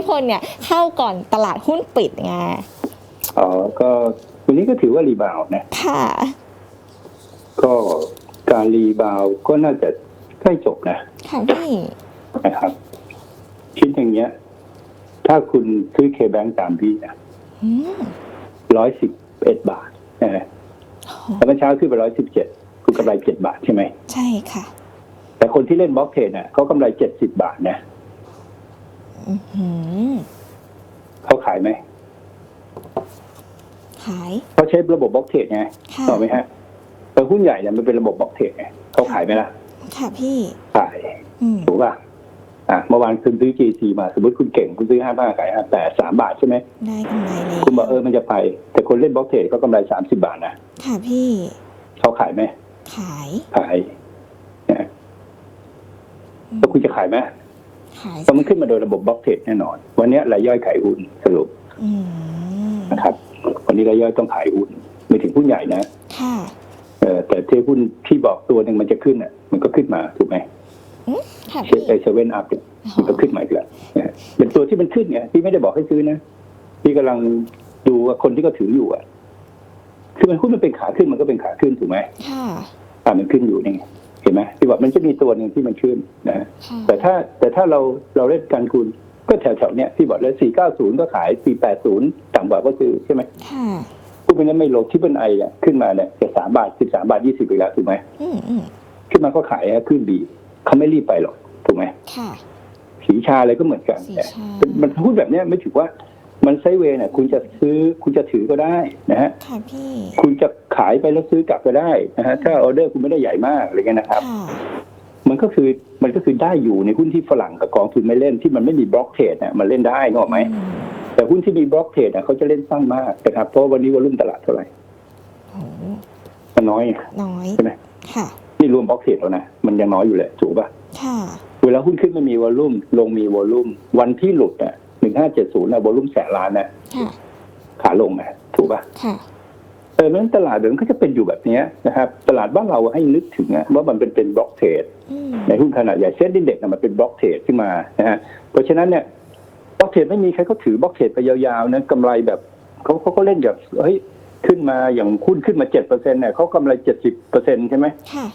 นิพนธ์เนี่ยเข้าก่อนตลาดหุ้นปิดไงอ๋อก็วันนี้ก็ถือว่ารีบาวด์นะค่ะก็การรีบาวด์ก็น่าจะใกล้จบนะค่ะพี่นะครับคิดอย่างเงี้ย ถ้าคุณซื้อเคแบงตามพี่นะอืมร้อยสิบเอ็ดบาทนะฮะแล้วเมื่อเช้าขึ้นไปร้อยสิบเจ็ดคุณกำไรเจ็ดบาทใช่ไหม ใช่ค่ะ แต่คนที่เล่นบล็อกเทรดน่ะเขากำไรเจ็ดสิบบาทนะอือหือ เขาขายไหม ขายเขาใช้ระบบบล็อกเทรดไงค่ะต่อไหมฮะแต่หุ้นใหญ่เนี่ยมันเป็นระบบบล็อกเทรดไงเขาขายไหมล่ะ ค่ะพี่ ขายอืมถูกป่ะอะเมื่อวานคุณซื้อ GC มาสมมติคุณเก่งคุณซื้อห้าบาทขายห้าแต่สามบาทใช่ไหมได้กำไรเลยคุณบอกเออมันจะไป แต่คนเล่นบล็อกเทรดก็กำไรสามสิบาทนะค่ะพี่เขาขายไหมขายขายนะแล้วคุณจะขายไหมขาย เพราะมันขึ้นมาโดยระบบบล็อกเทรดแน่นอน วันนี้รายย่อยขายหุ้นสรุปอืมนะครับ วันนี้รายย่อยต้องขายหุ้นไม่ถึงหุ้นใหญ่นะค่ะเออแต่ที่หุ้นที่บอกตัวหนึ่งมันจะขึ้นอะ มันก็ขึ้นมาถูกไหมค่ะเชพี่ไอเซเว่นอัพเนี่ยมันก็ขึ้นมาอีกแล้วนะฮะเป็นตัวที่มันขึ้นไงพี่ไม่ได้บอกให้ซื้อนะพี่กำลังดูว่าคนที่ก็ถืออยู่อะคือมันหุ้นมันเป็นขาขึ้นมันก็เป็นขาขึ้นถูกไหมค่ะอ่ามันขึ้นอยู่นี่ไง เห็นไหมพี่บอกมันจะมีตัวหนึ่งที่มันขึ้นนะฮะค่ะแต่ถ้าแต่ถ้าเราเราเล่นการคุณก็แถวๆเนี้ยพี่บอกแล้วสี่เก้าศูนย์ก็ขายสี่แปดศูนย์ต่ำกว่าก็คือใช่ไหมค่ะพวกนั้นไม่ลงที่เป็นไอเนี่ยขึ้นมาเนี่ยจะสามบาทสิบสามบาทยี่สิบไปแล้วถูกไหมอืมอืมขึ้นมาก็ขายฮะขึ้นดีเขาไม่รีบไปหรอกถูกไหมค่ะสีชาอะไรก็เหมือนกันสีชาแต่มันพูดแบบเนี้ยไม่ถือว่า มันไซด์เวย์เนี่ยคุณจะซื้อคุณจะถือก็ได้นะฮะค่ะพี่คุณจะขายไปแล้วซื้อกลับก็ได้นะฮะถ้าออเดอร์คุณไม่ได้ใหญ่มากอะไรเงี้ยนะครับ ค่ะมันก็คือมันก็คือได้อยู่ในหุ้นที่ฝรั่งกับกองทุนไม่เล่นที่มันไม่มีบล็อกเทรดเนี่ยมันเล่นได้นกออกไหมอืมแต่หุ้นที่มีบล็อกเทรดเนี่ยเขาจะเล่นสั้นมากนะครับเพราะวันนี้วอลุ่มตลาดเท่าไหร่โอ้มันน้อยน้อยใช่ไหมค่ะ นี่รวมบล็อกเทรดแล้วนะมันยังน้อยอยู่เลยถูกป่ะ ค่ะ เวลาหุ้นขึ้นไม่มีวอลุ่มลงมีวอลุ่มวันที่หลุดอะ หนึ่งห้าเจ็ดศูนย์อะวอลุ่มแสนล้านนะค่ะขาลงนะถูกป่ะค่ะเออเพราะฉะนั้นตลาดเดี๋ยวมันก็จะเป็นอยู่แบบเนี้ยนะครับ ตลาดบ้านเราให้นึกถึงอะว่ามันเป็นเป็นบล็อกเทรดอืมในหุ้นขนาดใหญ่เซ็นดินเด็กซ์มันเป็นบล็อกเทรดขึ้นมานะฮะเพราะฉะนั้นเนี่ยบล็อกเทรดไม่มีใครเขาถือบล็อกเทรดไปยาวๆนะกำไรแบบเขาเขาก็เล่นแบบเฮ้ยขึ้นมาอย่างหุ้นขึ้นมาเจ็ดเปอร์เซ็นต์เนี่ยเขากำไรเจ็ดสิบเปอร์เซ็นต์ใช่ไหมค่ะ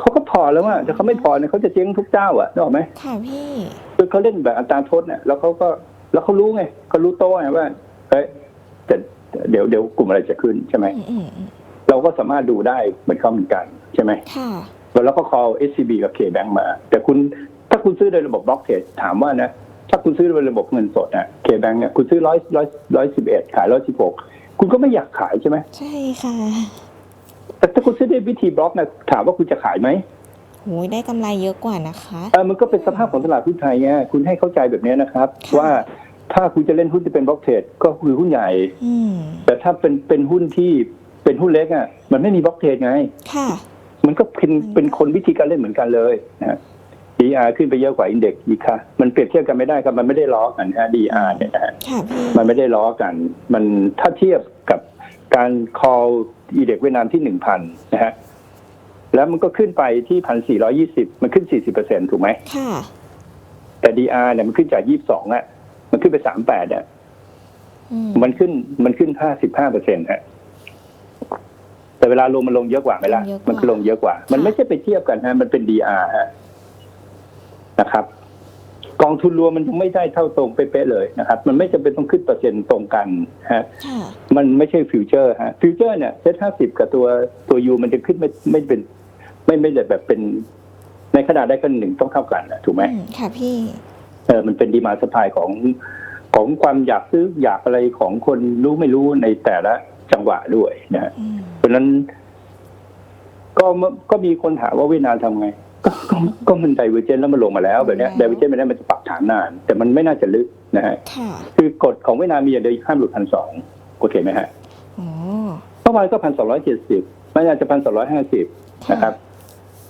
เขาก็พอแล้วอะแต่เขาไม่พอเนี่ยเขาจะเจ๊งทุกเจ้าอะนึกออกไหมค่ะพี่คือเขาเล่นแบบอัตราโทษเนี่ยแล้วเขาก็ แล้วเขารู้ไงเขารู้โต้ไงว่าเฮ้ยแต่เดี๋ยวเดี๋ยวกลุ่มอะไรจะขึ้นใช่ไหมอืมอืมอืมเราก็สามารถดูได้เหมือนเขาเหมือนกันใช่ไหมค่ะแล้วก็ call SCB กับ KBank มา แต่คุณถ้าคุณซื้อโดยระบบบล็อกเทรดถามว่านะถ้าคุณซื้อโดยระบบเงินสดนะ KBank เนี่ยคุณซื้อร้อยร้อยร้อยสิบเอ็ดขายร้อยสิบหกคุณก็ไม่อยากขายใช่ไหมใช่ค่ะแต่ถ้าคุณซื้อด้วยวิธีบล็อกนะถามว่าคุณจะขายไหมโหยได้กำไรเยอะกว่านะคะเออมันก็เป็นสภาพของตลาดหุ้นไทยไงคุณให้เข้าใจแบบนี้นะครับค่ะว่า ถ้าคุณจะเล่นหุ้นที่เป็นบล็อกเทรดก็คือหุ้นใหญ่ อืมแต่ถ้าเป็นเป็นหุ้นที่เป็นหุ้นเล็กอะ มันไม่มีบล็อกเทรดไง ค่ะ มันก็เป็นเป็นคนวิธีการเล่นเหมือนกันเลยนะฮะ DR ขึ้นไปเยอะกว่าอินเด็กซ์อีกค่ะ มันเปรียบเทียบกันไม่ได้ครับ มันไม่ได้ล้อกันฮะ DR เนี่ยนะฮะ ค่ะพี่มันไม่ได้ล้อกัน มันถ้าเทียบกับการ call อีเด็กเวียดนามที่หนึ่งพันนะฮะ แล้วมันก็ขึ้นไปที่พันสี่ร้อยี่สิบมันขึ้นสี่สิบเปอร์เซ็นถูกไหม ค่ะ แต่ DR เนี่ยมันขึ้นจากยี่สิบสองอะ มันขึ้นไปสามแปดอะอืมมันขึ้นมันขึ้นห้าสิบห้าเปอร์เซ็นต์ฮะแต่เวลาลงมันลงเยอะกว่าไหมล่ะลงเยอะกว่ามันก็ลงเยอะกว่า มันไม่ใช่ไปเทียบกันฮะมันเป็น DR ฮะนะครับ กองทุนรวมมันยังไม่ได้เท่าตรงเป๊ะๆเลยนะครับ มันไม่จำเป็นต้องขึ้นเปอร์เซ็นต์ตรงกันฮะค่ะมันไม่ใช่ฟิวเจอร์ฮะฟิวเจอร์เนี่ยเซ็ตห้าสิบกับตัวตัวยูมันจะขึ้นไม่ไม่เป็น ไม่ไม่ได้แบบเป็น ในขนาดได้กันหนึ่งต้องเท่ากันนะถูกไหมอืมค่ะพี่ เออมันเป็นดีมาสปายของของความอยากซื้ออยากอะไรของคนรู้ไม่รู้ในแต่ละจังหวะด้วยนะฮะอืมเพราะฉะนั้นก็มก็มีคนถามว่าเวียดนามทำไงก็ก็ก็มันไดเวอร์เจนแล้วมันลงมาแล้วแบบเนี้ยไดเวอร์เจนไม่ได้มันจะปรับฐานนาน แต่มันไม่น่าจะลึกนะฮะค่ะคือกฎของเวียดนามมีอย่างเดียวห้ามหลุดพันสองโอเคไหมฮะอ๋อเมื่อวานก็พันสองร้อยเจ็ดสิบไม่น่าจะพันสองร้อยห้าสิบนะครับ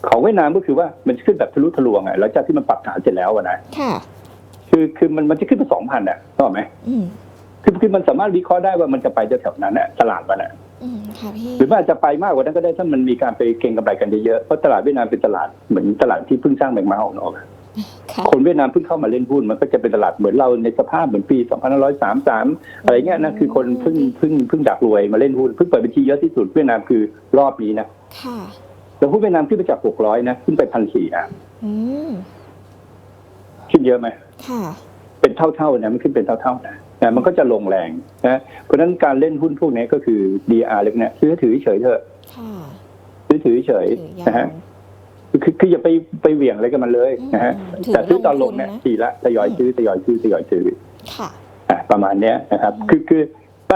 ของเวียดนามก็คือว่ามันจะขึ้นแบบทะลุทะลวงอะหลังจากที่มันปรับฐานเสร็จแล้วอะนะ ค่ะคือคือมันมันจะขึ้นไปสองพันอะถูกไหมอืมคือคือมันสามารถวิเคราะห์ได้ว่ามันจะไปแถวๆนั้นน่ะตลาดมันน่ะอืมค่ะพี่หรือว่าอาจจะไปมากกว่านั้นก็ได้ถ้ามันมีการไปเก็งกำไรกันเยอะๆเพราะตลาดเวียดนามเป็นตลาดเหมือนตลาดที่เพิ่งสร้างแมงเมาเนาะค่ะคนเวียดนามเพิ่งเข้ามาเล่นหุ้นมันก็จะเป็นตลาดเหมือนเราในสภาพเหมือนปี 2533 อะไรเงี้ยนะคือคนเพิ่งเพิ่งเพิ่งดักรวยมาเล่นหุ้นเพิ่งเปิดบัญชีเยอะที่สุดเวียดนามคือรอบนี้นะค่ะแล้วหุ้นเวียดนามขึ้นไปจาก 600 นะ ขึ้นไปพันสี่อะอืมขึ้นเยอะไหมค่ะ เป็นเท่าๆนะมันขึ้นเป็นเท่าๆนะนะมันก็จะลงแรงนะเพราะฉะนั้นการเล่นหุ้นพวกนี้ก็คือ DR เล็กเนี่ยซื้อถือเฉยๆเถอะค่ะซื้อถือเฉยถือยานะฮะวคือคืออย่าไปไปเหวี่ยงอะไรกับมันเลยนะฮะอืมถือแต่ซื้อตอนลงลงทุนเนี่ยนะทีละทยอยซื้อทยอยซื้อทยอยซื้อค่ะอะประมาณเนี้ยนะครับอืมคือคือ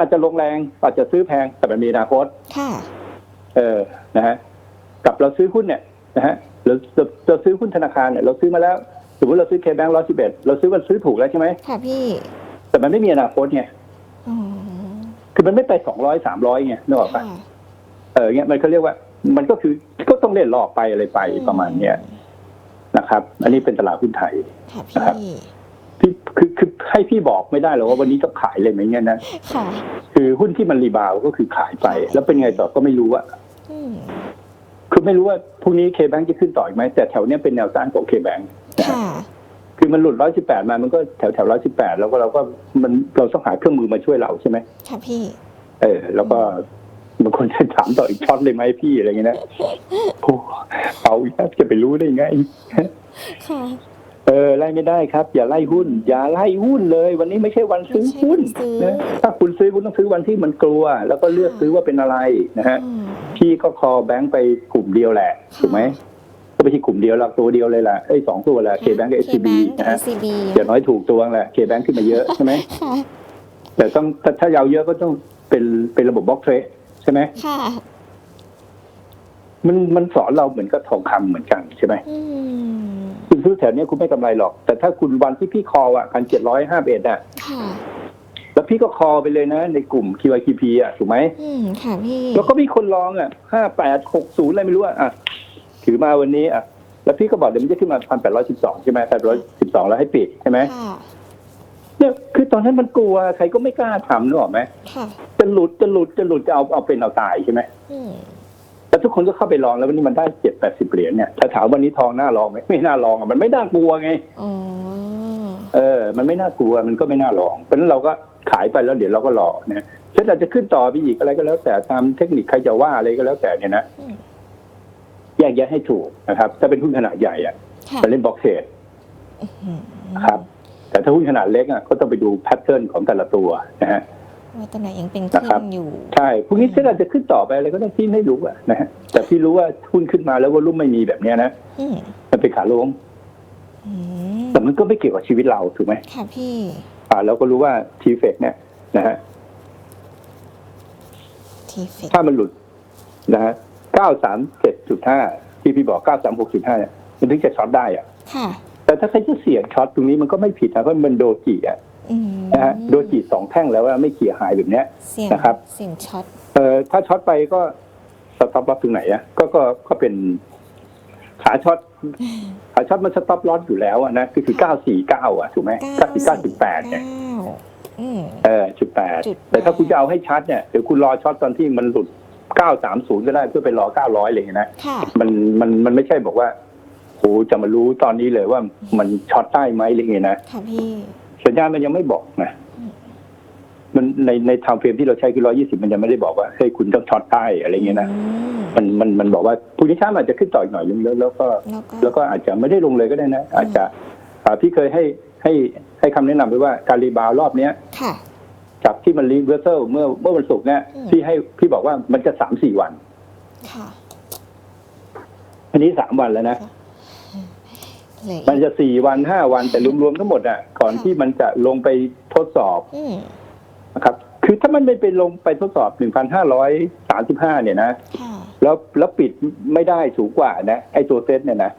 อาจจะลงแรงอาจจะซื้อแพงแต่มันมีอนาคตค่ะเออนะฮะกับเราซื้อหุ้นเนี่ยนะฮะเราเราเราซื้อหุ้นธนาคารเนี่ยเราซื้อมาแล้ว สมมติเราซื้อเคแบงค์ร้อยสิบเอ็ดเราซื้อมันซื้อถูกแล้วใช่ไหมค่ะพี่ แต่มันไม่มีอนาคตไงอ๋อคือมันไม่ไปสองร้อยสามร้อยไงนึกออกปะค่ะเออเงี้ยมันเขาเรียกว่า มันก็คือก็ต้องเล่นหลอกไปอะไรไปประมาณเนี้ยนะครับ อันนี้เป็นตลาดหุ้นไทย ค่ะนะครับพี่พี่คือคือให้พี่บอกไม่ได้หรอกว่าวันนี้ต้องขายเลยไหมเนี่ยนะค่ะ คือหุ้นที่มันรีบาวด์ก็คือขายไป แล้วเป็นไงต่อก็ไม่รู้อะอืมคือไม่รู้ว่าพรุ่งนี้เคแบงจะขึ้นต่ออีกไหมแต่แถวเนี้ยเป็นแนวต้านของเคแบง ค่ะ คือมันหลุดร้อยสิบแปดมา มันก็แถวแถวร้อยสิบแปดแล้วก็เราก็มันเราต้องหาเครื่องมือมาช่วยเราใช่ไหมค่ะพี่ เออ แล้วก็บางคนจะถามต่ออีกช็อตเลยไหมพี่อะไรเงี้ยนะโอ้เอาอีกแล้วจะไปรู้ได้ไงค่ะเออไล่ไม่ได้ครับ อย่าไล่หุ้น อย่าไล่หุ้นเลย วันนี้ไม่ใช่วันซื้อหุ้นไม่ใช่วันซื้อนะถ้าคุณซื้อคุณต้องซื้อวันที่มันกลัว แล้วก็เลือกซื้อว่าเป็นอะไรนะฮะอืมพี่ก็คอแบงค์ไปกลุ่มเดียวแหละถูกไหม ก็ไม่ใช่กลุ่มเดียวหรอกตัวเดียวเลยแหละไอ้ยสองตัวแหละเคแบงค์กับเอสซีบีกับนะฮะ SCB อย่างน้อยถูกตัวแหละเคแบงค์ขึ้นมาเยอะใช่ไหมค่ะแต่ต้องถ้าถ้ายาวเยอะก็ต้องเป็นเป็นระบบบล็อกเทรดใช่ไหมค่ะ มันมันสอนเราเหมือนกับทองคำเหมือนกันใช่ไหมอืมคุณซื้อแถวเนี้ยคุณไม่กำไรหรอก แต่ถ้าคุณวันที่พี่คออะพันเจ็ดร้อยห้าเอ็ดอะ ค่ะ แล้วพี่ก็คอไปเลยนะ ในกลุ่ม QIQP อะถูกไหม อืมค่ะพี่แล้วก็มีคนลองอะห้าแปดหกศูนย์อะไรไม่รู้อะอะ ถือมาวันนี้อะแล้วพี่ก็บอกเดี๋ยวมันจะขึ้นมาพันแปดร้อยสิบสองใช่ไหมแปดร้อยสิบสองแล้วให้ปิดใช่ไหมค่ะเนี่ยคือตอนนั้นมันกลัวใครก็ไม่กล้าทำนึกออกไหมค่ะจะหลุดจะหลุดจะหลุดจะเอาเอาเป็นเอาตายใช่ไหมอืมแล้วทุกคนก็เข้าไปลองแล้ววันนี้มันได้เจ็ดแปดสิบเหรียญเนี่ยถ้าถามวันนี้ทองน่าลองไหมไม่น่าลองอะมันไม่น่ากลัวไงอ๋อเออ มันไม่น่ากลัวมันก็ไม่น่าลอง เพราะฉะนั้นเราก็ขายไปแล้วเดี๋ยวเราก็รอนะเช่นเราจะขึ้นต่อไปอีกอะไรก็แล้วแต่ตามเทคนิคใครจะว่าอะไรก็แล้วแต่เนี่ยนะอืม แยกแยะให้ถูกนะครับ ถ้าเป็นหุ้นขนาดใหญ่อะค่ะจะเล่นบล็อกเทรดอืมนะครับ แต่ถ้าหุ้นขนาดเล็กอะก็ต้องไปดูแพทเทิร์นของแต่ละตัวนะฮะว่าตัวไหนยังเป็นนะครัขึ้บนอยู่ ใช่พรุ่งนี้เช่นเราจะขึ้นต่อไปอะไรก็ต้องพี่ไม่รู้อะนะฮะแต่พี่รู้ว่าหุ้นขึ้นมาแล้วว่ารุ่มไม่มีแบบเนี้ยนะอืมมันเป็นขาลงอืมแต่มันก็ไม่เกี่ยวกับชีวิตเราถูกไหมค่ะพี่ อ่าเราก็รู้ว่าทีเฟกเนี่ยนะฮะทีเฟกถ้ามันหลุดนะฮะ 937.5 ที่พี่บอก 936.5เนี่ยมันถึงจะช็อตได้อะค่ะแต่ถ้าใครจะเสี่ยงช็อตตรงนี้มันก็ไม่ผิดนะเพราะมันโดจิอะอืมนะฮะโดจิสองแท่งแล้วว่าไม่เขี่ยหายแบบเนี้ยเสียงนะครับ เสียงช็อตเอ่อถ้าช็อตไปก็สต็อปลอสตรงไหนอะก็ก็ก็เป็นขาช็อตขาช็อตมันสต็อปลอสอยู่แล้วอะนะก็คือ949อะถูกไหม949.8เนี่ยเก้าอืมเออจุดแปดจุดแปดแต่ถ้าคุณจะเอาให้ชัดเนี่ยเดี๋ยวคุณรอช็อตตอนที่มันหลุด 930ก็ได้เพื่อไปรอ900อะไรอย่างเงี้ยนะค่ะ มันมันมันไม่ใช่บอกว่าโหจะมารู้ตอนนี้เลยว่ามันช็อตได้ไหมอะไรเงี้ยนะค่ะพี่สัญญาณมันยังไม่บอกนะมันในในทางเฟรมที่เราใช้คือ120มันยังไม่ได้บอกว่าเฮ้ยคุณต้องช็อตได้อะไรเงี้ยนะอืม มันมันมันบอกว่าพรุ่งนี้เช้ามันอาจจะขึ้นต่ออีกหน่อยนึงแล้วแล้วก็ แล้วก็ แล้วก็อาจจะไม่ได้ลงเลยก็ได้นะ อาจจะอ่าพี่เคยให้ให้ให้คำแนะนำไปว่าการรีบาวด์รอบเนี้ย ค่ะ จากที่มันรีเวอร์เซลเมื่อเมื่อวันศุกร์เนี่ยอืม พี่ให้พี่บอกว่ามันจะสามสี่วัน ค่ะอันนี้สามวันแล้วนะ เหลยมันจะสี่วันห้าวันแต่รวมๆทั้งหมดอะก่อนที่มันจะลงไปทดสอบอืมนะครับ คือถ้ามันไม่ไปลงไปทดสอบหนึ่งพันห้าร้อยสามสิบห้าเนี่ยนะ ค่ะ แล้วแล้วปิดไม่ได้สูงกว่านะ ไอ้ตัวเซตเนี่ยนะ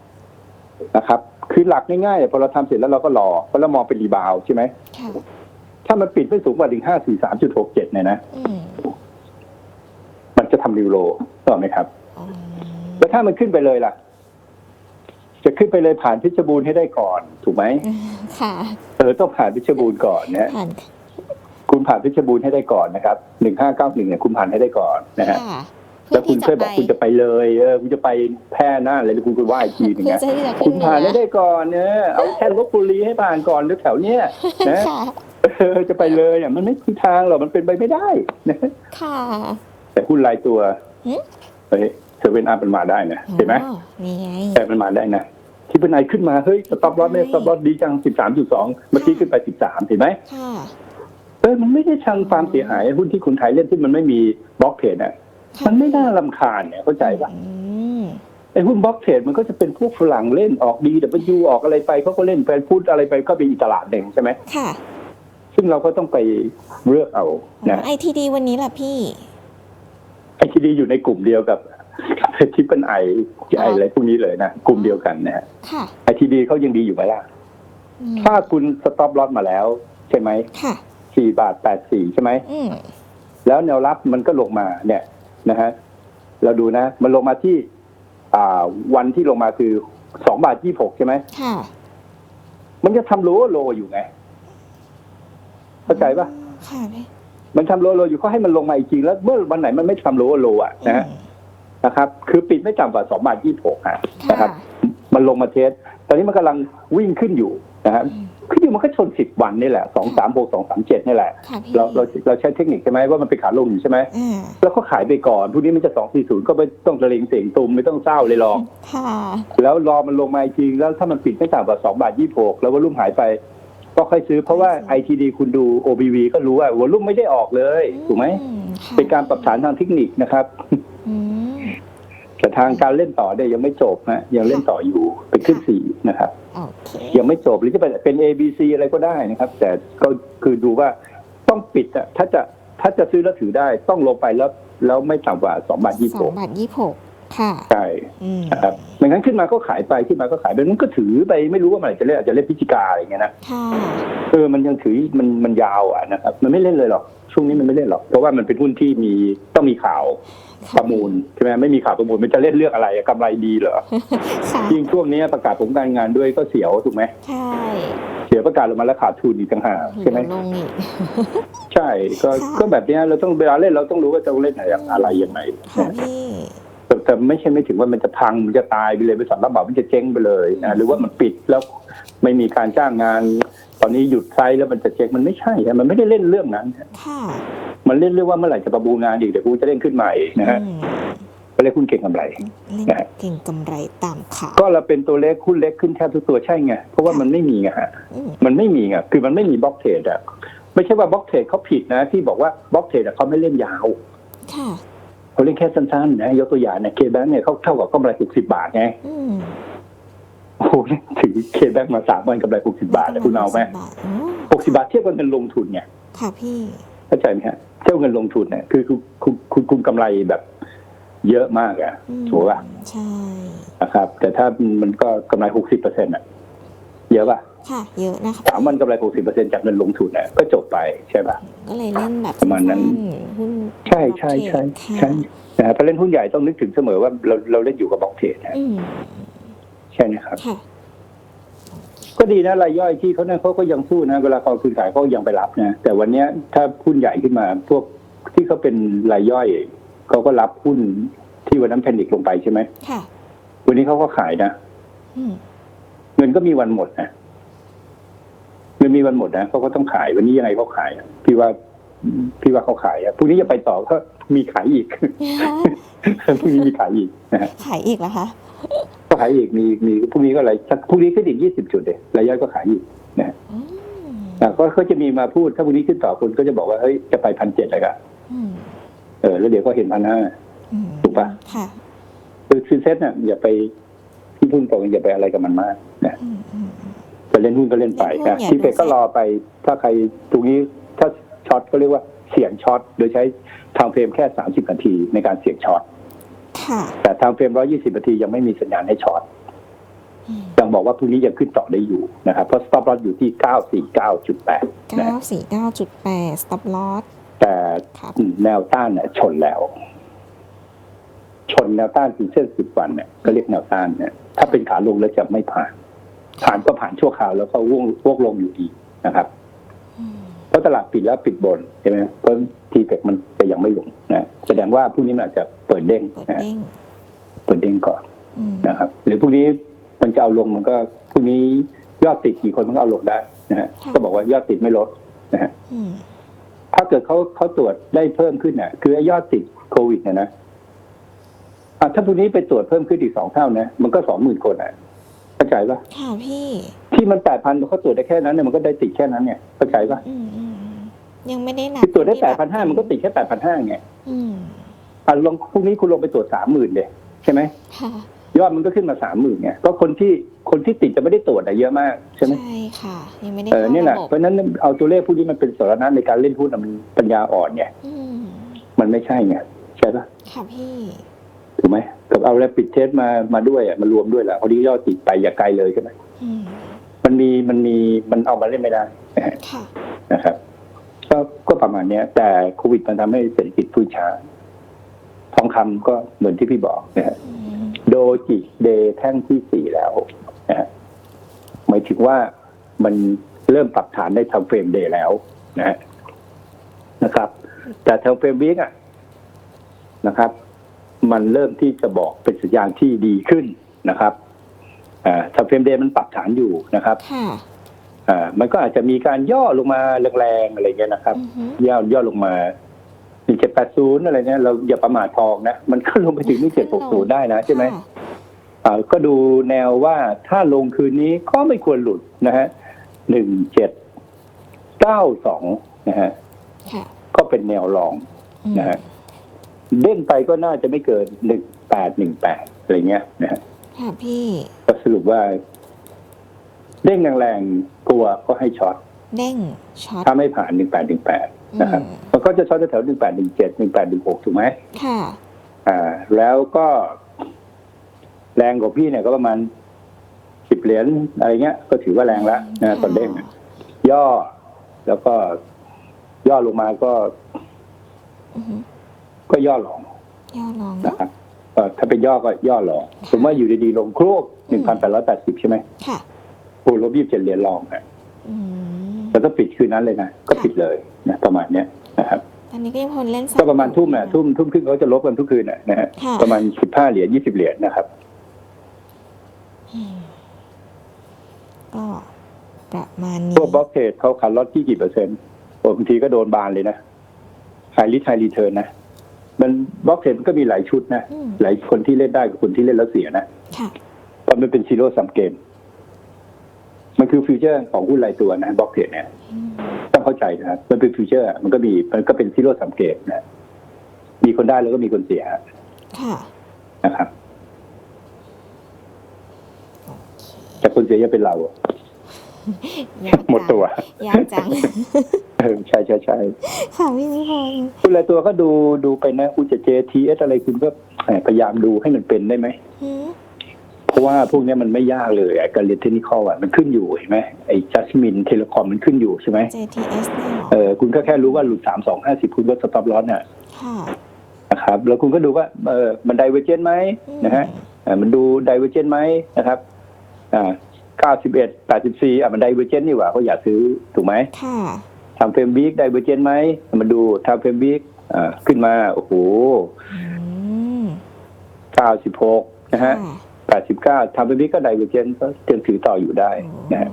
นะครับ คือหลักง่ายๆพอเราทำเสร็จแล้วเราก็รอเพราะเรามองเป็นรีบาวด์ใช่ไหมค่ะ ถ้ามันปิดไม่สูงกว่าถึงห้าสี่สามจุดหกเจ็ดเนี่ยนะอืมมันจะทำนิวโรถูกไหมครับอ๋อแล้วถ้ามันขึ้นไปเลยล่ะ จะขึ้นไปเลยผ่านเพชรบูรณ์ให้ได้ก่อน ถูกไหมค่ะเออต้องผ่านเพชรบูรณ์ก่อนนะผ่านคุณผ่านเพชรบูรณ์ให้ได้ก่อนนะครับหนึ่งห้าเก้าหนึ่งเนี่ยคุณผ่านให้ได้ก่อนนะฮะค่ะเพื่แล้อวคุที่ณจะเคยบไปอกคุณจะไปเลยเออคุณจะไปแพร่น่านอะไรแล้วคุณคุณว่าอีกทีหนึงเพื่อนะที่จะคุขึ้ณนเหนืผ่านอได้ได้ก่อนเนอะเอาแค่ลบบุรีให้ผ่านก่อนหรือแถวเนี้ยนะค่ะ เออจะไปเลยเนี่ยมันไม่มีทางหรอกมันเป็นไปไม่ได้นะค่ะแต่หุ้นรายตัวหืมเฮ้ยเซเว่นอัพมันมาได้นะเห็นไหมอ๋อนี่ไงแต่มันมาได้นะที่เป็นไอขึ้นมาเฮ้ยสต็อปลอสไม่สต็อปลอสดีจังสิบสามจุดสองเมื่อกี้ขึ้นไปสิบสามเห็นไหมค่ะเออมันไม่ได้ชังความเสียหายหุ้นที่คุณไทยเล่นที่มันไม่มีบล็อกเทรดอะค่ะมันไม่น่าลำคาญเนี่ยเข้าใจปะอืมไอ้หุ้นบล็อกเทรดมันก็จะเป็นพวกฝรั่งเล่นออกดีแต่ยูออกอะไรไปเขาก็เล่นแฟนพูดอะไรไปก็เป็นอีกตลาดหนึ่งใช่ไหมค่ะ ซึ่งเราก็ต้องไปเลือกเอานะไอทีดีวันนี้แหละพี่ไอทีดีอยู่ในกลุ่มเดียวกับทิปเปิลไอไออะไรพวกนี้เลยนะกลุ่มเดียวกันนะฮะค่ะไอทีดีเขายังดีอยู่ไหมล่ะอืมถ้าคุณสต็อปลอสมาแล้ว ใช่ไหมค่ะสี่บาทแปดสี่ใช่ไหมอืมแล้วแนวรับมันก็ลงมาเนี่ยนะฮะเราดูนะ มันลงมาที่ อ่า วันที่ลงมาคือสองบาทยี่หกใช่ไหมค่ะมันจะทำโลโลอยู่ไง เข้าใจปะค่ะพี่มันทำโลโลอยู่เขาให้มันลงมาอีกทีแล้วเมื่อวันไหนมันไม่ทำโลโลอะนะฮะอืมนะครับ คือปิดไม่ต่ำกว่าสองบาทยี่หกฮะนะคค่ะรับ มันลงมาเทส ตอนนี้มันกำลังวิ่งขึ้นอยู่นะฮะอืมขึ้นอยู่มันก็ชนสิบวันนี่แหละสองสามหกสองสามเจ็ดนี่แหละค่ะพี่เราเราเราใช้เทคนิคใช่ไหมว่ามันเป็นขาลงอยู่ใช่ไหมอ่าแล้วก็ขายไปก่อนพรุ่งนี้มันจะสองสี่ศูนย์ก็ไม่ต้องตะเลงเสียงตุมไม่ต้องเศร้าเลยหรอกค่ะแล้วรอมันลงมาอีกทีแล้วถ้ามันปิดไม่ต่ำกว่าสองบาทยี่หกแล้ววอลุ่มหายไป ก็ค่อยซื้อเพราะว่า ITD คุณดู OBV ก็รู้ว่าวอลุ่มไม่ได้ออกเลยถูกไหมอืค่ะเป็นการปรับฐานทางเทคนิคนะครับ อืม แต่ทางการเล่นต่อเนี่ยยังไม่จบนะยังเล่นต่ออยู่เป็นขึ้นสี่นะครับ โอเค ยังไม่จบหรือจะเป็นเป็น A B C อะไรก็ได้นะครับ แต่ก็คือดูว่าต้องปิดอะถ้าจะถ้าจะซื้อแล้วถือได้ต้องลงไปแล้วแล้วไม่ต่ำกว่าสองบาทยี่สหองกบาทยี่หกค่ะ ใช่ อืมนะครับ ไม่งั้นขึ้นมาก็ขายไปขึ้นมาก็ขายไปมันก็ถือไปไม่รู้ว่าเมื่อไหร่จะเล่นอาจจะเล่นพิจิกาอะไรอย่างเงี้ยนะค่ะเออมันยังถือมันมันยาวอะนะครับมันไม่เล่นเลยหรอกช่วงนี้มันไม่เล่นหรอกเพราะว่ามันเป็นหุ้นที่มีต้องมีข่าวประมูลใช่ไหมไม่มีข่าวประมูลมันจะเล่นเรื่องอะไรอะกำไรดีเหรอค่ะยิ่งช่วงนี้ประกาศผลการงานด้วยก็เสียวถูกไหมใช่เสียประกาศลงมาแล้วขาดทุนอีกต่างหากใช่ไหมลงอีกใช่ก็ค่ะก็แบบเนี้ยเราต้องเวลาเล่นเราต้องรู้ว่าจะเล่นอะไรอะไรยังไงค่ะพี่ แต่แต่ไม่ใช่ไม่ถึงว่ามันจะพังมันจะตายไปเลยบริษัทรับเหมามันจะเจ๊งไปเลยนะหรือว่ามันปิดแล้วไม่มีการจ้างงาน ตอนนี้หยุดไซต์แล้วมันจะเจ๊งมันไม่ใช่อะมันไม่ได้เล่นเรื่องนั้นค่ะมันเล่นเรื่องว่าเมื่อไหร่จะประมูลงานอีกเดี๋ยวกูจะเล่นขึ้นใหม่นะฮะอืมก็เล่นหุ้นเก่งกำไรเล่นนะฮะเก่งกำไรตามข่าวก็เราเป็นตัวเล็กหุ้นเล็กขึ้นแทบทุกตัวใช่ไงเพราะว่ามันไม่มีไงฮะอืมมันไม่มีไงคือมันไม่มีบล็อกเทรดอะไม่ใช่ว่าบล็อกเทรดเขาผิดนะ ที่บอกว่าบล็อกเทรดอะเขาไม่เล่นยาวค่ะ เขาเล่นแค่สั้นๆนะยกตัวอย่างเนี่ยเคแบงเนี่ยเขาเท่ากับกำไรหกสิบาทไงอืมโอ้โหถือเคแบงมาสามวันกำไรหกสิบาทอะคุณเอาไหมบาทอ๋อหกสิบาทเทียบกับเงินลงทุนไงค่ะพี่เข้าใจไหมฮะเทียบกับเงินลงทุนเนี่ยคือคือคุณคุณคุณกำไรแบบ เยอะมากอะอืมถูกป่ะใช่นะครับ แต่ถ้ามันก็กำไรหกสิบเปอร์เซ็นต์อะเยอะป่ะ ค่ะเยอะนะคะสามวันกำไรหกสิบเปอร์เซ็นต์จากเงินลงทุนเนี่ยก็จบไปใช่ป่ะก็เลยเล่นแบบประมาณนั้น สั้ๆหุ้นใช่ใช่ใช่ค่ะใช่นะฮะถ้าเล่นหุ้นใหญ่ต้องนึกถึงเสมอว่าเราเราเล่นอยู่กับบล็อกเทรดนะอืมใช่นะครับ ค่ะ ก็ดีนะรายย่อยที่เขาเนี่ยเขาก็ยังสู้นะ เวลากองทุนขายเขายังไปรับนะแต่วันเนี้ยถ้าหุ้นใหญ่ขึ้นมา พวกที่เขาเป็นรายย่อยเขาก็รับหุ้นที่วันนั้นแพนิคลงไปใช่ไหมค่ะ วันนี้เขาก็ขายนะ อืม เงินก็มีวันหมดนะ เงินมีวันหมดนะเขาก็ต้องขายวันนี้ยังไงเขาขายอะพี่ว่าพี่ว่าเขาขายอะพรุ่งนี้จะไปต่อก็มีขายอีกพรุ่งนี้มีขายอีกนะฮะขายอีกแล้วคะก็ขายอีกมีมีพรุ่งนี้ก็อะไรสักพรุ่งนี้ขึ้นอีกยี่สิบจุดเลยรายย่อยก็ขายอีกนะฮะอืมอะก็เขาจะมีมาพูดถ้าพรุ่งนี้ขึ้นต่อคุณก็จะบอกว่าเฮ้ยจะไปพันเจ็ดเลยอะอืมเออ แล้วเดี๋ยวก็เห็นพันห้าอืมถูกปะค่ะคือคือเซ็ตน่ะอย่าไปที่พุ่งตรงอย่าไปอะไรกับมันมากนะอืมอืมอืม จะเล่นหุ้นก็เล่นไปเล่นหุ้นนะอย่าที่เป็ดดูก็เซ็ตรอไปถ้าใครตรงนี้ถ้าช็อตก็เรียกว่าเสี่ยงช็อตโดยใช้ทางเฟรมแค่สามสิบนาทีในการเสี่ยงช็อตค่ะแต่ทางเฟรมร้อยี่สิบนาทียังไม่มีสัญญาณให้ช็อตอืมยังบอกว่าพรุ่งนี้ยังขึ้นต่อได้อยู่นะครับ เพราะ stop loss อยู่ที่เก้าสี่เก้าจุดแปดนะเก้าสี่เก้าจุดแปด stop loss แต่ครับแนวต้านเนี่ยชนแล้ว ชนแนวต้านคือเส้นสิบวันเนี่ยก็เรียกแนวต้านเนี่ยถ้าเป็นขาลงแล้วจะไม่ผ่าน ผ่านก็ผ่านชั่วคราวแล้วก็ว่วงวกลงอยู่ดีนะครับอืมเพราะตลาดปิดแล้วปิดบนใช่ไหมเพราะทีเฟกมันจะยังไม่ลงนะแสดงว่าพรุ่งนี้มันอาจจะเปิดเด้งเปิดนะเด้งเปิดเด้งก่อนอืมนะครับ หรือพรุ่งนี้มันจะเอาลงมันก็พรุ่งนี้ยอดติดกี่คนมันก็เอาลงได้นะฮะก็บอกว่ายอดติดไม่ลดนะฮะอืมถ้าเกิดเขาเขาตรวจได้เพิ่มขึ้นน่ะคือไอ้ยอดติดโควิดเนี่ยนะอะถ้าพรุ่งนี้ไปตรวจเพิ่มขึ้นอีกสองเท่านะมันก็สองหมื่นคนอะ เข้าใจปะค่ะพี่ ที่มันแปดพันเขาตรวจได้แค่นั้นเนี่ยมันก็ได้ติดแค่นั้นเนี่ยเข้าใจปะอืมอืมอืมยังไม่ได้นับคือตรวจได้ที่แปบดบพันห้ามันก็ติดแค่แปดพันห้าไงอืมอะลองพรุ่งนี้คุณลงไปตรวจสามหมื่นเลยใช่ไหมค่ะยอดมันก็ขึ้นมาสามหมื่นไงก็คนที่คนที่ติดจะไม่ได้ตรวจอะเยอะมากใช่ไหมใช่ค่ะ ยังไม่ได้เออเข้าเนี่ยแหละระบบเพราะฉะนั้นเอาตัวเลขพวกนี้มันเป็นสาระในการเล่นหุ้นอะมันปัญญาอ่อนไงอืมมันไม่ใช่ไงใช่ปะค่ะพี่ ถูกไหม กับเอาแรปิดเทสมามาด้วยอะมารวมด้วยแหละพอดียอดติดไปอย่าไกลเลยใช่ไหมอืมมันมีมันมีมันเอามาเล่นไม่ได้นะฮะค่ะนะครับ ก็ก็ประมาณเนี้ย แต่โควิดมันทำให้เศรษฐกิจฟื้นช้า ทองคำก็เหมือนที่พี่บอกนะฮะอืมโดจิเดย์แท่งที่สี่แล้วนะฮะหมายถึงว่ามันเริ่มปรับฐานได้ทำเฟรมเดย์แล้วนะฮะนะครับ แต่ทำเฟรมวีกอะนะครับ มันเริ่มที่จะบอกเป็นสัญญาณที่ดีขึ้นนะครับอ่าทำเฟรมเดย์มันปรับฐานอยู่นะครับค่ะอ่ามันก็อาจจะมีการย่อลงมาแรงๆอะไรเงี้ยนะครับอือหือย่อย่อลงมาหนึ่งเจ็ดแปดศูนย์อะไรเนี่ยเราอย่าประมาททองนะ มันก็ลงไปถึงหนึ่งเจ็ดหกศูนย์ได้นะใช่ไหมค่ะอ่าก็ดูแนวว่าถ้าลงคืนนี้ก็ไม่ควรหลุดนะฮะหนึ่งเจ็ดเก้าสองนะฮะค่ะก็เป็นแนวรองอืมนะฮะ เด้งไปก็น่าจะไม่เกินหนึ่งแปดหนึ่งแปดอะไรเงี้ยนะฮะค่ะพี่ก็สรุปว่า เด้งแรงๆกลัวก็ให้ช็อตเด้งช็อตถ้าไม่ผ่านหนึ่งแปดหนึ่งแปดนะครับอืมมันก็จะช็อตแถวหนึ่งแปดหนึ่งเจ็ดหนึ่งแปดหนึ่งหกถูกไหมค่ะ อ่า แล้วก็แรงของพี่เนี่ยก็ประมาณสิบเหรียญอะไรเงี้ย ก็ถือว่าแรงแล้วนะตอนเด้งอะย่อแล้วก็ย่อลงมาก็อือหือ ก็ย่อหลองย่อลองนะเนาะครับเอ่อถ้าเป็นย่อก็ย่อหลองผมว่าอยู่ดีๆลงครูกหนึ่งพันแปดร้อยแปดสิบใช่ไหมค่ะโอ้ลบยี่สิบเจ็ดเหรียญลองนะอืมแล้วก็ปิดคืนนั้นเลยนะก็ปิดเลยนะประมาณเนี้ยนะครับตอนนี้ก็ยังพลเล่นก็ประมาณทุ่มน่ะทุ่มทุ่มครึ่งเขาจะลบกันทุกคืนน่ะนะฮะค่ะประมาณสิบห้าเหรียญยี่สิบเหรียญนะครับอืมก็ประมาณพนี้วกบล็อกเทรดเขาขันล็อตที่กี่เปอร์เซ็นต์โอ้บางทีก็โดนบานเลยนะไฮริทไฮรีเทิร์นนะ มันบล็อกเทรดมันก็มีหลายชุดนะอืมหลายคนที่เล่นได้กับคนที่เล่นแล้วเสียนะค่ะเพราะมันเป็นซีโร่ซัมเกม มันคือฟิวเจอร์ของหุ้นรายตัวนะบล็อกเทรดเนี่ยอืมต้องเข้าใจนะครับมันเป็นฟิวเจอร์ มันก็มีมันก็เป็นซีโร่ซัมเกมนะมีคนได้แล้วก็มีคนเสียค่ะนะครับแต่คนเสียจะเป็นเรายากจังหมดตัว ยากจัง เออใช่ใช่ใช่ค่ะพี่นิพนธ์คุณรายตัวก็ดูดูไปนะ คุณจะ JTS อะไรคุณก็แหมพยายามดูให้มันเป็นได้ไหมหืมเพราะว่าพวกเนี้ยมันไม่ยากเลยไอ้การเรียนเทคนิคอลอะมันขึ้นอยู่เห็นไหมไอ้จัสมินเทเลคอมมันขึ้นอยู่ใช่ไหม JTS เนี่ยเหรอเออคุณก็แค่รู้ว่าหลุดสามสองห้าสิบคุณก็สต็อปลอสเนี่ยค่ะนะครับ แล้วคุณก็ดูว่าเออมันไดเวอร์เจนไหมอืมนะฮะเอ่อมันดูไดเวอร์เจนไหมนะครับ อ่าเก้าสิบเอ็ดแปดสิบสี่อะมันไดเวอร์เจนนี่หว่าเขาอยากซื้อถูกไหมค่ะ ทำเฟรมวีคไดเวอร์เจนไหมมาดูทำเฟรมวีคอ่าขึ้นมา โอ้โหอืมเก้าสิบหกนะฮะค่แปดสิบเก้าทำเฟรมวีคก็ไดเวอร์เจนก็ยังถือต่ออยู่ได้โอ้นะฮะ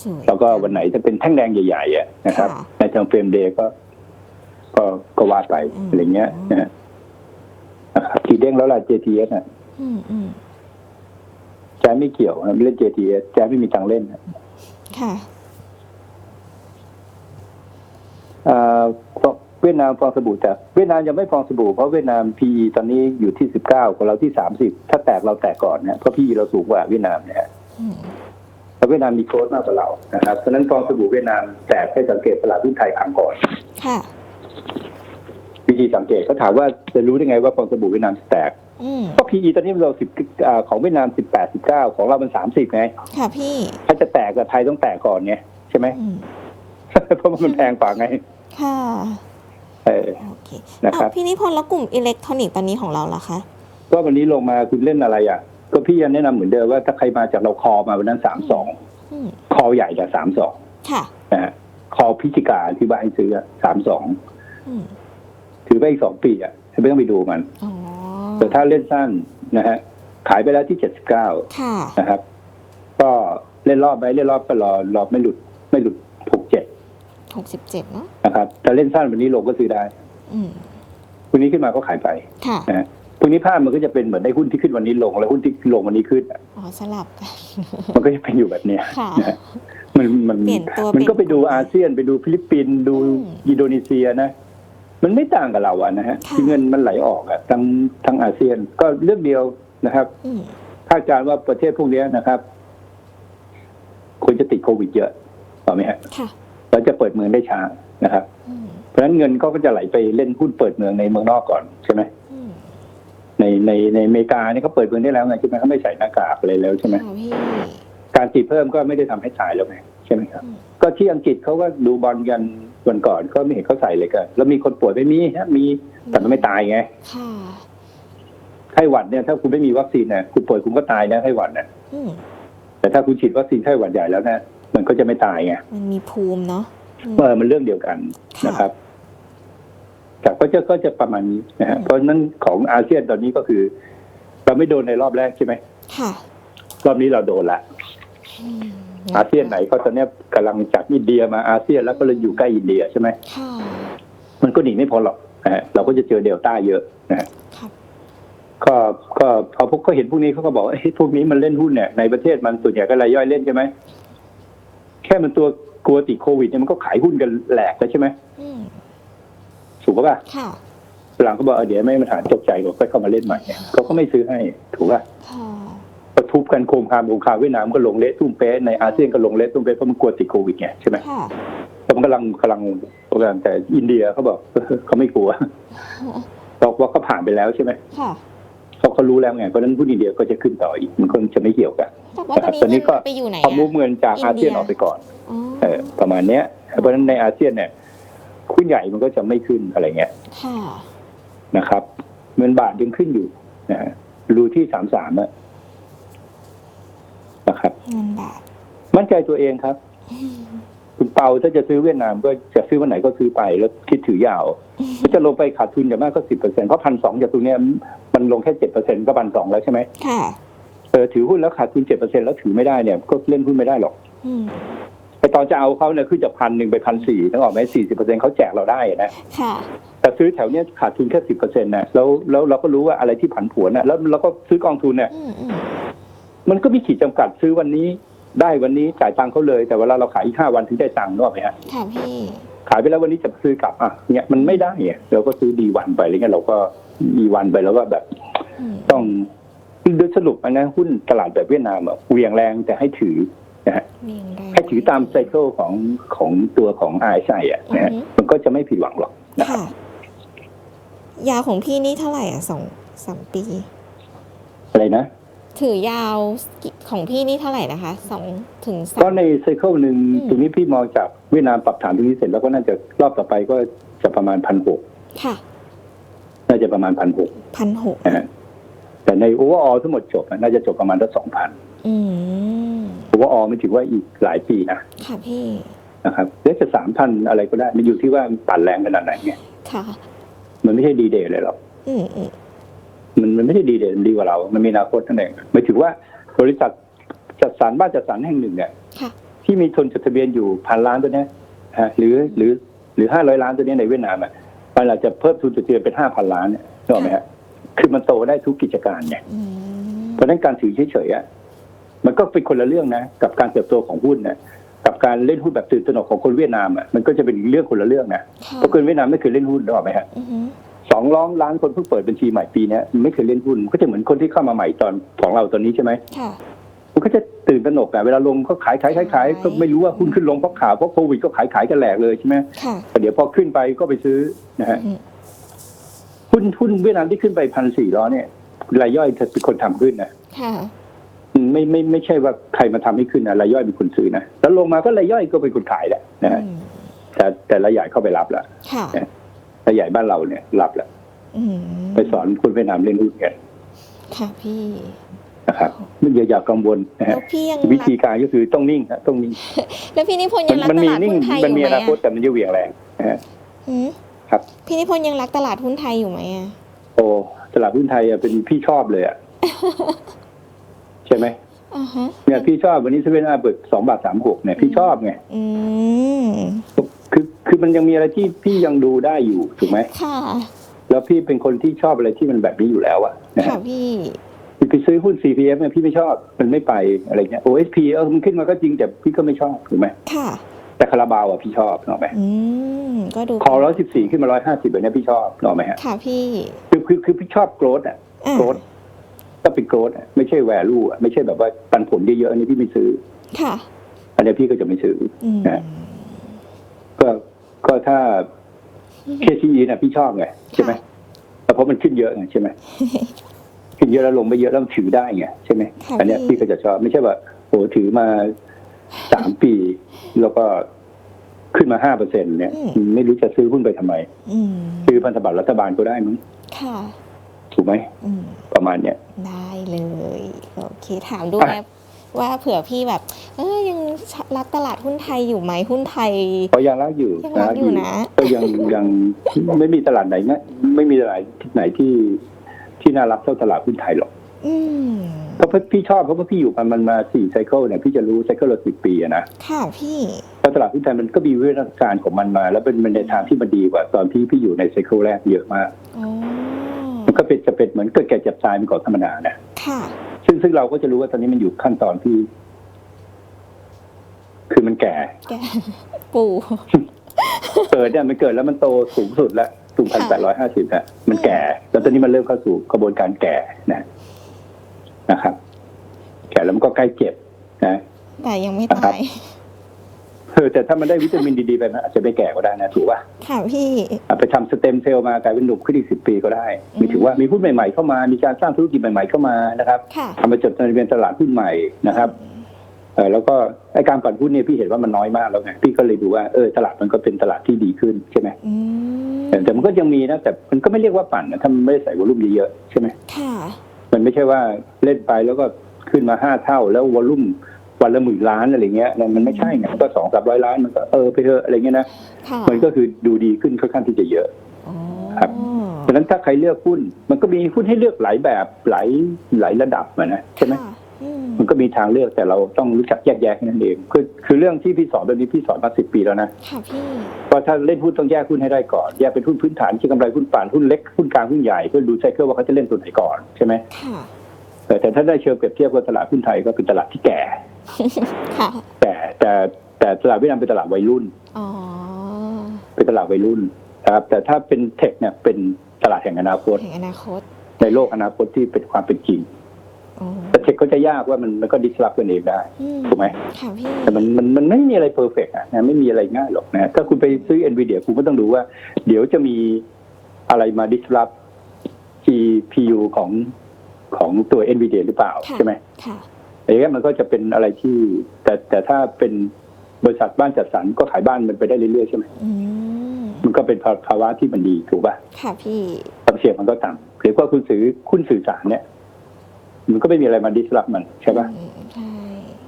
สวยแล้วก็วันไหนจะเป็นแท่งแดงใหญ่ๆอะนะครับค่ะในทางเฟรมเดย์ก็ ก็ก็ว่าไปอืมอะไรเงี้ยนะฮะนะครับกี่เด้งแล้วล่ะ JTS อะอืมอืมแจมไม่เกี่ยวนะเล่น JTS แจมไม่มีตังค์เล่นนะค่ะ อ่า เวียดนามฟองสบู่แต่เวียดนามยังไม่ฟองสบู่เพราะเวียดนาม PE ตอนนี้อยู่ที่สิบเก้าของเราที่สามสิบถ้าแตกเราแตกก่อนนะเพราะ PE เราสูงกว่าเวียดนามนะฮะอืมเพราะเวียดนามมีโค้ดมากกว่าเรานะครับเพราะฉะนั้นฟองสบู่เวียดนามแตกให้สังเกตตลาดหุ้นไทยพังก่อนค่ะวิธีสังเกตเขาถามว่าจะรู้ได้ไงว่าฟองสบู่เวียดนามแตกอืมก็ PE ตอนนี้เราสิบของเวียดนามสิบแปดสิบเก้าของเรามันสามสิบไงค่ะพี่ ถ้าจะแตกกับไทยต้องแตกก่อนไงใช่ไหมอืมเพราะว่ามันแพงกว่าไง ค่ะเออโอเคนะครับอ้าวพี่นิพนธ์แล้วกลุ่มอิเล็กทรอนิกส์ตอนนี้ของเราล่ะคะ ก็วันนี้ลงมาคุณเล่นอะไรอะ ก็พี่ยังแนะนำเหมือนเดิมว่าถ้าใครมาจากเราคอมาวันนั้นสามสองอืมคอใหญ่จากสามสองค่ะนะฮะคคอพิจิกาที่บ้านให้ซื้อสามสองอืมถือไปอีกสองปีอะไม่ต้องไปดูมันอ๋อแต่ถ้าเล่นสั้นนะฮะขายไปแล้วที่เจ็ดสิบเก้าค่ะนะครับ ก็เล่นรอบไปเล่นรอบก็รอรอบไม่หลุดไม่หลุดหกเจ็ด หกสิบเจ็ดเนาะนะครับแต่เล่นสั้นวันนี้ลงก็ซื้อได้อืมพรุ่งนี้ขึ้นมาก็ขายไปค่ะนะฮะพรุ่งนี้ภาพมันก็จะเป็นเหมือนในหุ้นที่ขึ้นวันนี้ลง แล้วหุ้นที่ลงวันนี้ขึ้นอะอ๋อสลับกันมันก็จะเป็นอยู่แบบเนี้ยค่ะนะฮะมันมันเปลี่ยนตัวมันก็ไปดูเป็นอาเซียนไปดูฟิลิปปินส์ดูอืมอินโดนีเซียนะ มันไม่ต่างกับเราอะนะฮะค่ะที่เงินมันไหลออกอะทั้งทั้งอาเซียนก็เรื่องเดียวนะครับอืมคาดการณ์ว่าประเทศพวกเนี้ยนะครับควรจะติดโควิดเยอะถูกไหมฮะ ค่ะแล้วจะเปิดเมืองได้ช้านะครับอืมเพราะฉะนั้นเงินก็จะไหลไปเล่นหุ้นเปิดเมืองในเมืองนอกก่อนใช่ไหมอืมในในในอเมริกาเนี่ยเขาเปิดเมืองได้แล้วไงใช่ไหมเขาไม่ใส่หน้ากากอะไรแล้วใช่ไหมค่ะพี่การติดเพิ่มก็ไม่ได้ทำให้ตายแล้วไงใช่ไหมครับอืมก็ที่อังกฤษเขาก็ดูบอลกันวันก่อนก็ไม่เห็นเขาใส่เลยกันแล้วมีคนป่วยไม่มีฮะมีแต่มันไม่ตายไงค่ะไข้หวัดเนี่ยถ้าคุณไม่มีวัคซีนเนี่ยคุณป่วยคุณก็ตายนะไข้หวัดเนี่ยอืมแต่ถ้าคุณฉีดวัคซีนไข้หวัดใหญ่แล้วเนี่ย มันก็จะไม่ตายไงมันมีภูมิเนาะอืมเออมันเรื่องเดียวกันค่ะนะครับแต่ก็จะก็จะประมาณนี้นะฮะอืมเพราะฉะนั้นของอาเซียนตอนนี้ก็คือ เราไม่โดนในรอบแรกใช่ไหมค่ะรอบนี้เราโดนละอืมอาเซียนไหนก็ตอนเนี้ยกำลังจากอินเดียมาอาเซียนแล้วก็เลยอยู่ใกล้อินเดียใช่ไหมค่ะมันก็หนีไม่พ้นหรอกนะฮะเราก็จะเจอเดลต้าเยอะนะฮะครับก็ก็พอพวกเขาเห็นพวกนี้เขาก็บอกว่าเฮ้ยพวกนี้มันเล่นหุ้นเนี่ยในประเทศมันส่วนใหญ่ก็รายย่อยเล่นใช่ไหมแค่มันตัวกลัวติดโควิดเนี่ยมันก็ขายหุ้นกันแหลกแล้วใช่ไหมอืมถูกปะป่ะค่ะ หลังก็บอกเออเดี๋ยวไม่มาถามตกใจก็ค่อยเข้ามาเล่นใหม่เนี่ยเขาก็ไม่ซื้อให้ ถูกป่ะค่ะก็ทุบกันโคมคามโคมคามเวียดนามก็ลงเละตุ้มเป๊ะในอาเซียนก็ลงเละตุ้มเป๊ะเพราะมันกลัวติดโควิดไงใช่ไหมค่ะแล้วมันกำลังกำลังกำลังแต่อินเดียเขาบอกเขาไม่กลัวบอกว่าเขาผ่านไปแล้วใช่ไหมค่ะ เขาเขารู้แล้วไงเพราะฉะนั้นหุ้นอินเดียก็จะขึ้นต่ออีกมันคงจะไม่เกี่ยวกันแต่ว่าตอนตอนนี้นี้ก็มันไปอยู่ไหนพอมูฟอะเงินจากอิอานเดียเซียนออกไปก่อนอ๋อเออประมาณเนี้ย เพราะฉะนั้นในอาเซียนเนี่ยหุ้นใหญ่มันก็จะไม่ขึ้นอะไรเงี้ยค่ะนะครับ เงินบาทยังขึ้นอยู่นะฮะรูที่สามสามนะครับเงินบาทมั่นใจตัวเองครับอืมคุณเปาถ้าจะซื้อเวียดนามก็จะซื้อวันไหนก็ซื้อไปแล้วคิดถือยาว ถ้าจะลงไปขาดทุนอย่างมากก็สิบเปอร์เซ็นเพราะพันสองจากตรงเนี้ย มันลงแค่เจ็ดเปอร์เซ็นก็พันสองแล้วใช่ไหมค่ะเออถือหุ้นแล้วขาดทุนเจ็ดเปอร์เซ็นแล้วถือไม่ได้เนี่ยก็เล่นหุ้นไม่ได้หรอกอืมไอตอนจะเอาเขาเนี่ยขึ้นจากพันหนึ่งไปพันสี่ต้องออกไหมสี่สิบเปอร์เซ็นเขาแจกเราได้นะค่ะแต่ซื้อแถวเนี้ยขาดทุนแค่สิบเปอร์เซ็นต์นะแล้วแล้วเราก็รู้ว่าอะไรที่ผันผวนนะแล้วเราก็ซื้อกองทุนเนี่ยอืมอืมมันก็มีขีดจำกัดซื้อวันนี้ได้วันนี้จ่ายตังค์เขาเลย แต่เวลาเราขายอีกห้าวันถึงได้ตังค์นึกออกไหมฮะค่ะพี่ ขายไปแล้ววันนี้จะซื้อกลับอะเนี่ยมันไม่ได้เนี่ยเราก็ซื้อดีวันไปอะไรเงี้ยเราก็ดีวันไปแล้วก็แบบอืมต้องโดยสรุปอันนะหุ้นตลาดแบบเวียดนามอะเหวี่ยงแรงแต่ให้ถือนะฮะเรียงรายให้ถือตามไซเคิลของของตัวของไอไซอะนะฮะอือฮึมันก็จะไม่ผิดหวังหรอกนะครับค่ะยาวของพี่นี่เท่าไหร่อะสองสามปี อะไรนะ ถือยาวของพี่นี่เท่าไหร่นะคะสองถึงสาก็มในไซเคิลหนึ่งอืมตรงนี้พี่มองจากเวียดนามปรับฐานตรงนี้เสร็จแล้วก็น่าจะรอบต่อไปก็จะประมาณพันหกค่ะ น่าจะประมาณพันหกพันหกนะฮะแต่ในโอเวอร์ออทั้งหมดจบอะน่าจะจบประมาณสักสองพันอืมโอเวอร์ออไม่ถือว่าอีกหลายปีนะค่ะพี่นะครับหรือจะสามพันอะไรก็ได้มันอยู่ที่ว่าปั่นแรงขนาดไหนไงค่ะ มันไม่ใช่ดีเดย์เลยหรอกอืมอื มมันมันไม่ได้ดีเดย์มันดีกว่าเรา มันมีอนาคตนั่นเองหมายถึงว่าบริษัทจัดสรรบ้านจัดสรรแห่งหนึ่งเนี่ยค่ะที่มีทุนจดทะเบียนอยู่พันล้านตัวเนี้ยฮะหรือหรือหรือห้าร้อยล้านตัวเนี้ยในเวียดนามอะมันอาจจะเพิ่มทุนจดทะเบียนเป็นห้าพันล้านเนี่ยนึกออกไหมฮะคือมันโตได้ทุกกิจการไงอืมเพราะฉะนั้นการถือเฉยๆอะมันก็เป็นคนละเรื่องนะ กับการเติบโตของหุ้นนะกับการเล่นหุ้นแบบตื่นตระหนกของคนเวียดนามอะมันก็จะเป็นเรื่องคนละเรื่องนะค่ะเพราะคนเวียดนามไม่เคยเล่นหุ้นนึกออกไหมฮะอือหือ สองล้อมล้านคนเพิ่งเปิดบัญชีใหม่ปีเนี้ยไม่เคยเล่นหุ้นก็จะเหมือนคนที่เข้ามาใหม่ตอนของเราตอนนี้ใช่ไหมค่ะมันก็จะตื่นตระหนกอะเวลาลงก็ขายขายขายขายก็ไม่รู้ว่าหุ้นขึ้นลงเพราะข่าวเพราะโควิดก็ขายขายกันแหลกเลยใช่ไหมค่ะแต่เดี๋ยวพอขึ้นไปก็ไปซื้อนะฮะอืมหุ้นหุ้นเวียดนามที่ขึ้นไปพันสี่ร้อยเนี่ยรายย่อยเป็นคนทำขึ้นนะค่ะอืมไม่ไม่ไม่ใช่ว่าใครมาทำให้ขึ้นนะรายย่อยเป็นคนซื้อนะแล้วลงมาก็รายย่อยก็เป็นคนขายแหละนะฮะอืมแต่แต่รายใหญ่เข้าไปรับละค่ะ รายใหญ่บ้านเราเนี่ยรับละอืมไปสอนคนเวียดนามเล่นหุ้นกันค่ะพี่นะครับไม่อย่าอย่ากังวลนะแล้ฮะวพี่ยังวิรักธีการก็คือต้องนิ่งฮะต้องนิ่งแล้วพี่นิพนธ์มัยังรักมัตมีลาดนิ่งหุ้นไทยอมันยู่มีไหมอนาคตอะแต่มันจะเหวี่ยงแรงนะฮะหืมครับ พี่นิพนธ์ยังรักตลาดหุ้นไทยอยู่ไหมอะโอ้ตลาดหุ้นไทยอะเป็นพี่ชอบเลยอะใช่ไหมอ่าฮะเนี่ยพี่ชอบวันนี้เซเว่นอาเปิดสองบาทสามหกเนี่ยพี่ชอบไงอืม คือคือมันยังมีอะไรที่พี่ยังดูได้อยู่ถูกไหมค่ะ แล้วพี่เป็นคนที่ชอบอะไรที่มันแบบนี้อยู่แล้วอะนะค่ะฮะพี่ไปซื้อหุ้น CPF เนี่ยพี่ไม่ชอบมันไม่ไปอะไรเงี้ย OSP เออมันขึ้นมาก็จริงแต่พี่ก็ไม่ชอบถูกไหมค่ะ แต่คาราบาวอะพี่ชอบถูกไหมอืมก็ดูคอร้อยสิบสี่ขึ้นมาร้อยห้าสิบแบบเนี้ยพี่ชอบถูกไหมฮะค่ะพี่คือคือคือพี่ชอบโกรดอะอะโกรดก็เป็นโกรดอะไม่ใช่แวลูอะไม่ใช่แบบว่าปันผลเยอะๆอันนี้พี่ไม่ซื้อ ค่ะ อันนี้พี่ก็จะไม่ซื้อ อืมนะก็ ก็ถ้า KCE เนี่ยพี่ชอบไงใช่ไหมแต่เพราะมันขึ้นเยอะไงใช่ไหมขึ้นเยอะแล้วลงไม่เยอะแล้วมันถือได้ไงใช่ไหมค่ะอันเนี้ยพี่พี่ก็จะชอบไม่ใช่ว่าโอ้ถือมาสามปี แล้วก็ขึ้นมาห้าเปอร์เซ็นเนี่ย ไม่รู้จะซื้อหุ้นไปทำไมอืมซื้อพันธบัตรรัฐบาลก็ได้มั้งค่ะ ถูกไหมอืมประมาณเนี้ยได้เลย โอเค ถามดูอะนะ ว่าเผื่อพี่แบบ เออยังรักตลาดหุ้นไทยอยู่ไหมหุ้นไทยเพราะยังรักอยู่ยังรักอยู่นะก็ยังยังไม่มีตลาดไหนนะไม่มีตลาดที่ไหนที่ที่น่ารักเท่าตลาดหุ้นไทยหรอกอืมเพราะพี่ชอบเพราะว่าพี่อยู่มันมันมาสี่ไซเคิลเนี่ยพี่จะรู้ไซเคิลละสิบปีอะนะค่ะพี่แล้วตลาดหุ้นไทยมันก็มีวิวัฒนาการของมันมา แล้วเป็นมันในทางที่มันดีกว่าตอนที่พี่อยู่ในไซเคิลแรกเยอะมากอ๋อมันก็เป็นจะเป็นเหมือนเกิดแก่เจ็บตายเป็นของธรรมดานะค่ะ ซึ่งซึ่งเราก็จะรู้ว่าตอนนี้มันอยู่ขั้นตอนที่ คือมันแก่ แกปู่ เกิดเนี่ยมันเกิดแล้วมันโตสูงสุดแล้วสูงพันแปดร้อยห้าสิบอะมันแก่ แล้วตอนนี้มันเริ่มเข้าสู่กระบวนการแก่นะนะครับ แก่แล้วมันก็ใกล้เจ็บนะ แต่ยังไม่ครัตาบยเออแต่ถ้ามันได้วิตามินดีๆไปมันอาจจะไม่แก่ก็ได้นะถูกป่ะค่ะพี่อะไปทำสเต็มเซลล์มากลายเป็นหนุ่มขึ้นอีกสิบปีก็ได้อืมมีถือว่ามีหุ้นใหม่ๆเข้ามา มีการสร้างธุรกิจใหม่ๆเข้ามานะครับค่ะทำมาจดทะเบียนตลาดหุ้นใหม่นะครับเออแล้วก็ไอการปั่นหุ้นเนี่ยพี่เห็นว่ามันน้อยมากแล้วไงพี่ก็เลยดูว่าเออตลาดมันก็เป็นตลาดที่ดีขึ้นใช่ไหมอืมแต่แต่มันก็ยังมีนะแต่มันก็ไม่เรียกว่าปั่นนะถ้ามันไม่ได้ใส่วอลุ่มเยอะๆใช่ไหมค่ะ มันไม่ใช่ว่าเล่นไปแล้วก็ขึ้นมาห้าเท่าแล้ววอลุ่ม วันละหมื่นล้านอะไรเงี้ยนะมันไม่ใช่ไงมันก็สองสามร้อยล้านมันก็เออไปเถอะอะไรเงี้ยนะค่ะมันก็คือดูดีขึ้นค่อนข้างที่จะเยอะอ๋อครับฉะนั้นถ้าใครเลือกหุ้น มันก็มีหุ้นให้เลือกหลายแบบหลายหลายระดับอะนะใช่ไหมค่ะอืมมันก็มีทางเลือกแต่เราต้องรู้จักแยกแยะแค่นั้นเองคือคือเรื่องที่พี่สอนตอนนี้พี่สอนมาสิบปีแล้วนะค่ะพี่ว่าถ้าเล่นหุ้นต้องแยกหุ้นให้ได้ก่อนแยกเป็นหุ้นพื้นฐานที่กำไรหุ้นป่านหุ้นเล็กหุ้นกลางหุ้นใหญ่เพื่อดูไซเคิลว่าเขาจะเล่นตัวไหนก่อนใช่ไหมค่ะแต่แต่ถ้าได้เชิงเปรียบเทียบกับตลาดหุ้นไทยก็เป็นตลาดที่แก่ ค่ะแต่แต่แต่ตลาดเวียดนามเป็นตลาดวัยรุ่น อ๋อ เป็นตลาดวัยรุ่นนะครับ แต่ถ้าเป็นเทคเนี่ยเป็นตลาดแห่งอนาคต แห่งอนาคต ในโลกอนาคตที่เป็นความเป็นจริงอ๋อ แต่เทคก็จะยากว่ามันมันก็ดิสลอฟกันเองได้ อืมถูกไหม ค่ะพี่ แต่มันมันมันไม่มีอะไรเพอร์เฟกต์อะนะไม่มีอะไรง่ายหรอกนะถ้าคุณไปซื้อ NVIDIA คุณก็ต้องดูว่า เดี๋ยวจะมีอะไรมาดิสลอฟ GPU ของของตัว NVIDIA หรือเปล่าค่ะ ใช่ไหม ค่ะ อย่างเงี้ยมันก็จะเป็นอะไรที่ แต่แต่ถ้าเป็นบริษัทบ้านจัดสรรก็ขายบ้านมันไปได้เรื่อยๆใช่ไหมอืมมันก็เป็นภาวะที่มันดีถูกป่ะค่ะพี่ความเสี่ยงมันก็ต่ำหรือว่าคุณซื้อคุณสื่อสารเนี่ย มันก็ไม่มีอะไรมาดิสลอฟมันใช่ป่ะอืมใช่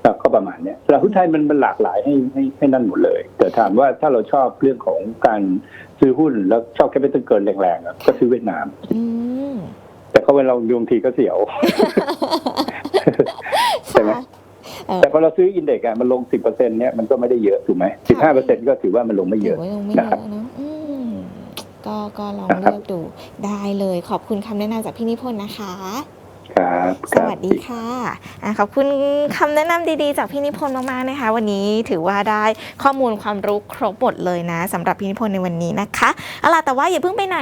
ครับก็ประมาณเนี้ยตลาดหุ้นไทยมันมันหลากหลายให้ให้ให้นั่นหมดเลย แต่ถามว่าถ้าเราชอบเรื่องของการซื้อหุ้นแล้วชอบแคปิตอลเกินแรงๆอะก็ซื้อเวียดนาม อืมแต่ก็เวลาเราดวงทีก็เสียว ใช่ไหม ค่ะเออ แต่พอเราซื้ออินเด็กซ์อะมันลงสิบเปอร์เซ็นเนี่ยมันก็ไม่ได้เยอะถูกไหมสิบห้าเปอร์เซ็นก็ถือว่ามันลงไม่เยถืออะว่ายังไม่เยนะครับ อะเนอะอืมก็ก็ลองนะครับเลือกดูได้เลยขอบคุณคำแนะนำจากพี่นิพนธ์นะคะ ครับสวัสดีค่ะอะขอบคุณคำแนะนำดีๆ จากพี่นิพนธ์มากๆนะคะ วันนี้ถือว่าได้ข้อมูลความรู้ครบหมดเลยนะสำหรับพี่นิพนธ์ในวันนี้นะคะเอาล่ะแต่ว่าอย่าเพิ่งไปไหน